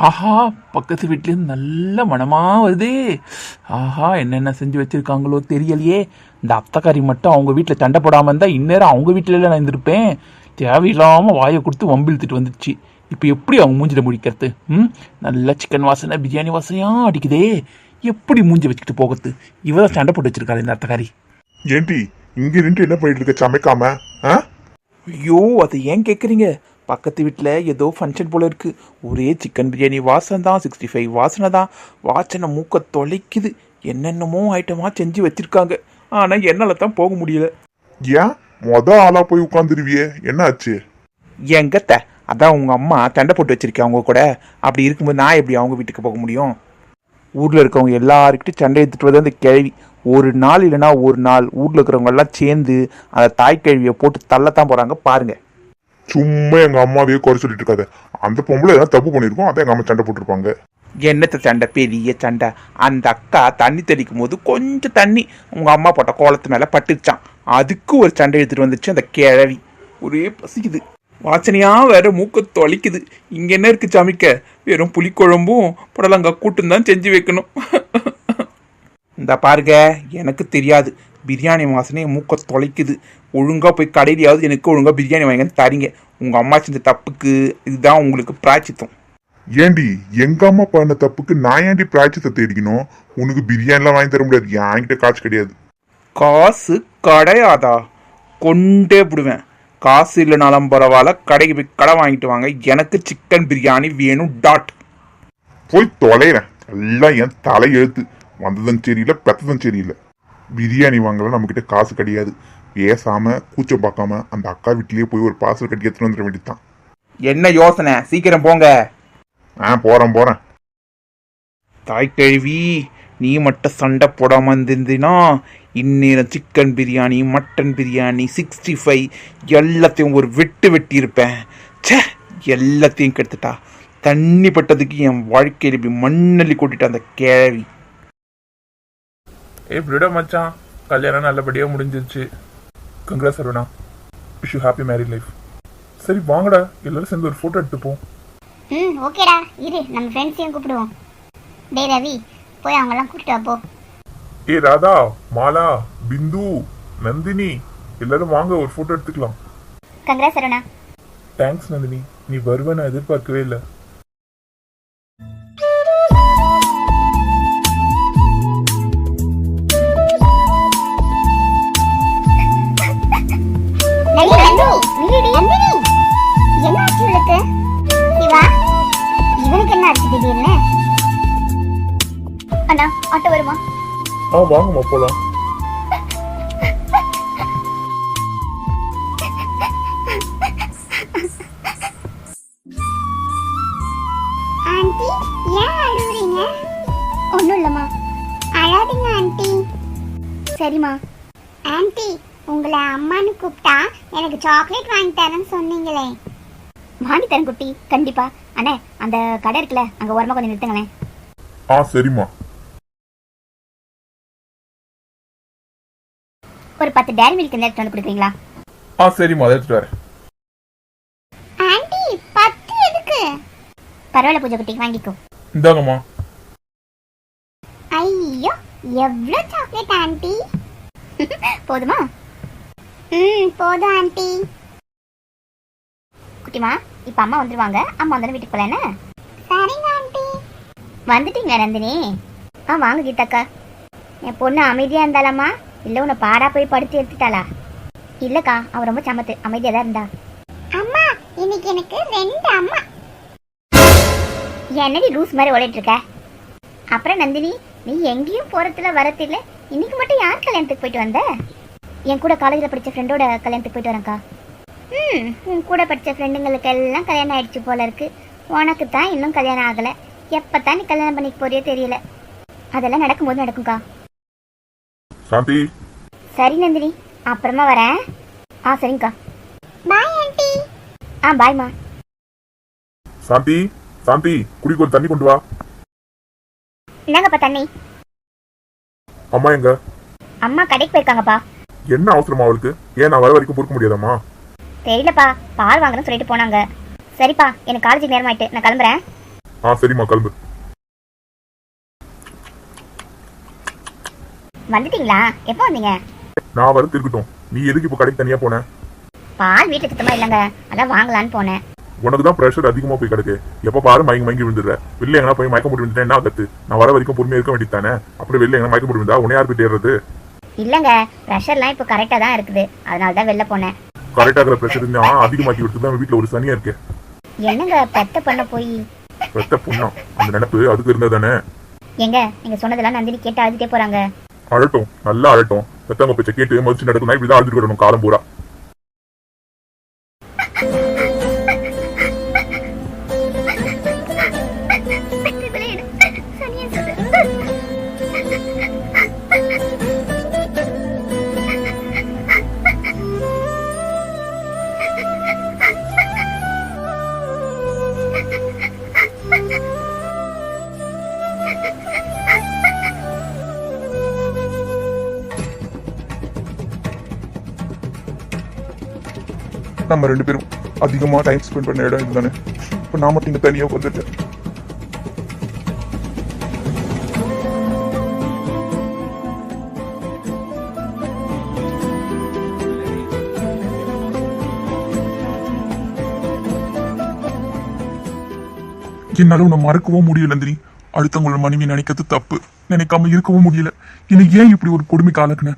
ஆஹா பக்கத்து வீட்லேருந்து நல்ல மனமா வருதே. ஆஹா என்னென்ன செஞ்சு வச்சிருக்காங்களோ தெரியலையே. இந்த அத்தக்காரி மட்டும் அவங்க வீட்டில் சண்டை போடாமல் இருந்தால் இந்நேரம் அவங்க வீட்டில நான் இருந்திருப்பேன். தேவையில்லாமல் வாயை கொடுத்து வம்பிழுத்துட்டு வந்துடுச்சு இப்போ எப்படி அவங்க மூஞ்சில முடிக்கிறது? ம்? நல்ல சிக்கன் வாசனை பிரியாணி வாசனையாக அடிக்குதே. எப்படி மூஞ்சி வச்சுக்கிட்டு போகிறது? இவ தான் சண்டை போட்டு வச்சிருக்காரு இந்த அத்தக்காரி. ஏண்டி இங்க நின்று என்ன பண்ணிட்டு இருக்க? சமைக்காம? ஆ? ஐயோ அதை ஏன் கேட்குறீங்க பக்கத்து வீட்டில் ஏதோ ஃபங்க்ஷன் போல இருக்கு. ஒரே சிக்கன் பிரியாணி வாசனை தான் சிக்ஸ்டி ஃபைவ் வாசனை தான். வாசனை மூக்க தொலைக்குது. என்னென்னமோ ஐட்டமாக செஞ்சு வச்சிருக்காங்க. ஆனால் என்னால் தான் போக முடியல. ஏன்? மொத ஆளா போய் உட்காந்துருவியே என்ன ஆச்சு? எங்கத்த அதான் உங்கள் அம்மா சண்டை போட்டு வச்சிருக்கேன் அவங்க கூட. அப்படி இருக்கும்போது நான் எப்படி அவங்க வீட்டுக்கு போக முடியும்? ஊரில் இருக்கவங்க எல்லாருக்கிட்டையும் சண்டை எடுத்துட்டு வந்து அந்த கிழவி ஒரு நாள் இல்லைன்னா ஒரு நாள் ஊரில் இருக்கிறவங்க எல்லாம் சேர்ந்து அந்த தாய் கிழவியை போட்டு தள்ளத்தான் போகிறாங்க பாருங்க. சும்மா எங்க அம்மாவையே குறை சொல்லிட்டு இருக்காது. அந்த பொம்பளை ஏதாவது தப்பு பண்ணிருக்கோம் அதான் எங்க அம்மா சண்டை போட்டிருப்பாங்க. என்னத்த சண்டை? பெரிய சண்டை. அந்த அக்கா தண்ணி தெளிக்கும் போது கொஞ்சம் தண்ணி உங்க அம்மா போட்ட கோலத்து மேல பட்டுச்சான் அதுக்கு ஒரு சண்டை எடுத்துட்டு வந்துச்சு அந்த கிழவி. ஒரே பசிக்குது. வாசனையா வேற மூக்க தொலைக்குது. இங்க என்ன இருக்கு சமைக்க? வெறும் புளிக்குழம்பும் புடலங்காய் கூட்டும் தான் செஞ்சு வைக்கணும். இந்த பாருங்க எனக்கு தெரியாது. பிரியாணி வாசனை மூக்க தொலைக்குது. ஒழுங்கா போய் கடையிலையாவது எனக்கு ஒழுங்கா பிரியாணி வாங்கி தரீங்க. உங்க அம்மா செஞ்ச தப்புக்கு இதுதான் உங்களுக்கு பிராச்சித்தம் ஏண்டி எங்க அம்மா பண்ண தப்புக்கு நான் ஏண்டி பிராய்ச்சத்தை தேடிக்கணும்? உனக்கு பிரியாணிலாம் வாங்கி தர முடியாது. என்கிட்ட காசு கிடையாது. காசு கிடையாதா? கொண்டே விடுவேன் காசு இல்லைனாலும் பரவாயில்ல. கடைக்கு போய் கடை வாங்கிட்டு வாங்க. எனக்கு சிக்கன் பிரியாணி வேணும் டாட் போய் தொலைறேன். எல்லாம் என் தலை எழுத்து வந்ததும் சரியில்லை பெத்ததும் சரியில்லை. பிரியாணி வாங்கலாம் நம்மக்கிட்ட காசு கிடையாது. பேசாம கூச்சம் பார்க்காம அந்த அக்கா வீட்லயே போய் ஒரு பார்சல் கட்டி எடுத்துட்டு வந்துட வேண்டியதுதான். என்ன யோசனை? சீக்கிரம் போங்க. ஆ போறேன் போறேன். தாய் கேள்வி நீ மட்டும் சண்டை போடாம இருந்திருந்தீனா இந்நேரம் chicken biryani mutton biryani sixty five எல்லாத்தையும் ஒரு வெட்டு வெட்டி இருப்பேன் ச்சே எல்லாத்தையும் கெடுத்துட்டா. தண்ணி பட்டதுக்கு என் வாழ்க்கையில இப்படி மண்ணள்ளி கொட்டிட்ட அந்த கேள்வி விட மச்சான். கல்யாணம் நல்லபடியாக முடிஞ்சிருச்சு. Congrats Saravana wish you happy married life சரி வாங்கடா. எல்லாரும் சேர்ந்து ஒரு ஃபோட்டோ எடுத்துப்போம். ம் ஓகேடா. இரு நம்ம ஃப்ரெண்ட்ஸையும் கூப்பிடுவோம். டேய் ரவி போய் அவங்கெல்லாம் கூப்பிட்டு வா போ ஏ ராதா மாலா பிந்து நந்தினி எல்லாரும் வாங்க ஒரு ஃபோட்டோ எடுத்துக்கலாம். Congrats Saravana thanks Nandini. நீ வருவ நான் எதிர்பார்க்கவே இல்லை. அண்ணா ஆட்டோ வருமா? ஆ வாங்கம்மா போலாம். ஆண்டி ஏன் அழுவுறீங்க? ஒன்றும் இல்லைம்மா. அழாதீங்க ஆண்டி. சரிம்மா. ஆண்டி உங்களை அம்மான்னு கூப்பிட்டா எனக்கு சாக்லேட் வாங்கி தரேன்னு சொன்னீங்களே. வாங்கி தரேன் குட்டி கண்டிப்பா. அண்ணே அந்த கடை இருக்குல்ல அங்க ஓரமா கொஞ்சம் நிறுத்துங்களேன். ஆ சரிம்மா. ஒரு பத்து டேரி மில்க் இந்த எடுத்து வந்து கொடுக்குறீங்களா? ஆ சரிம்மா அதை எடுத்துட்டு வரேன். ஆண்டி பத்து எதுக்கு? பரவாயில்ல பூஜை குட்டி வாங்கிக்கோ. இந்தாங்கம்மா. ஐயோ எவ்வளோ சாக்லேட் ஆண்டி? போதுமா? ம் போதும் ஆண்டி. குட்டிமா இப்போ அம்மா வந்துருவாங்க. அம்மா வந்தோடனே வீட்டுக்கு போகல என்ன சரிங்க ஆண்டி. வந்துட்டீங்களா நந்தினி? ஆ வாங்க கீதாக்கா. என் பொண்ணு அமைதியாக இருந்தாலாமா இல்லை உன்னை பாடா போய் படுத்து எடுத்துட்டாளா இல்லைக்கா அவ ரொம்ப சமத்து அமைதியாக தான் இருந்தா. அம்மா இன்னைக்கு எனக்கு ரெண்டு அம்மா. என்னடி லூஸ் மாதிரி ஓடிட்டு இருக்க? அப்புறம் நந்தினி நீ எங்கேயும் போறதுல வரதில்ல. இன்னைக்கு மட்டும் யார் கல்யாணத்துக்கு போயிட்டு வந்த? என் கூட காலேஜில் படித்த ஃப்ரெண்டோட கல்யாணத்துக்கு போயிட்டு வரேன்க்கா. ம் உன் கூட படித்த ஃப்ரெண்டுங்களுக்கு எல்லாம் கல்யாணம் ஆயிடுச்சு போல இருக்கு. உனக்கு தான் இன்னும் கல்யாணம் ஆகலை. எப்போ தான் நீ கல்யாணம் பண்ணிக்க போறியோ தெரியல. அதெல்லாம் நடக்கும்போது நடக்கும்க்கா. சாந்தி. சரி நந்தினி. அப்புறமா வரேன். ஆ சரிங்கக்கா. பாய் ஆண்டி ஆ பாய்மா. சாந்தி சாந்தி குடிக்கு ஒரு தண்ணி கொண்டு வா. இந்தாங்கப்பா தண்ணி. அம்மா எங்க? அம்மா கடைக்கு போயிருக்காங்கப்பா. என்ன அவசரமா அவளுக்கு? ஏன் நான் வர வரைக்கும் பொறுக்க முடியாதாம்மா? தெரியலப்பா பால் வாங்கணும்னு சொல்லிட்டு போனாங்க. சரிப்பா எனக்கு காலேஜ் நேரம் ஆயிட்டு நான் கிளம்புறேன். ஆ சரிம்மா கிளம்பு. வந்துட்டீங்களா? எப்போ வந்தீங்க? நான் வரது இருக்கட்டும். நீ எதுக்கு இப்போ கடைக்கு தனியா போன? பால் வீட்டுக்கு சுத்தமா இல்லைங்க. அதான் வாங்கலான்னு போனேன். உனக்கு தான் ப்ரெஷர் அதிகமா போய் கிடக்கு. எப்ப பாரு மயங்கி மயங்கி விழுந்துடுற. வெளில எங்கன்னா போய் மயக்க போட்டு விழுந்துட்டேன் என்ன கத்து நான் வர வரைக்கும் பொறுமையா இருக்க வேண்டியது தானே? அப்புறம் வெளில எங்கன்னா மயக்க போட்டு விழுந்தா உன்னை யார் போய் தேடுறது? இல்லைங்க. ப்ரெஷர்லாம் இப்போ கரெக்டாக தான் இருக்குது. அதனால தான் வெளில போனேன். கரெக்டா இருக்கிற ப்ரெஷர் இருந்தா அதிகமாக்கி விட்டு தான் வீட்டுல ஒரு சனியா இருக்கு. என்னங்க பெத்த பண்ண போய்? பெத்த பொண்ணா? அந்த நினைப்பு அதுக்கு இருந்தா தானே? எங்க நீங்க சொன்னதெல்லாம் நந்தினி கேட்டு அழுதுட்டே போறாங்க. அழட்டும் நல்லா அழட்டும். பெத்தவங்க பேச்ச கேட்டு மதிச்சு நடக்கணும் இப்படிதான் அழுதுட்டு வரணும் காலம் பூரா. நம்ம ரெண்டு பேரும் அதிகமா டைம் ஸ்பெண்ட் பண்ண இடம் இதுதானே? இப்போ நான் மட்டும் இங்க வந்துட்டேன் என்னால உன்னை மறக்கவும் முடியல நந்தினி. அடுத்தவங்களோட மனைவி நினைக்கிறது தப்பு. நினைக்காம இருக்கவும் முடியல. எனக்கு ஏன் இப்படி ஒரு கொடுமை காலக்குன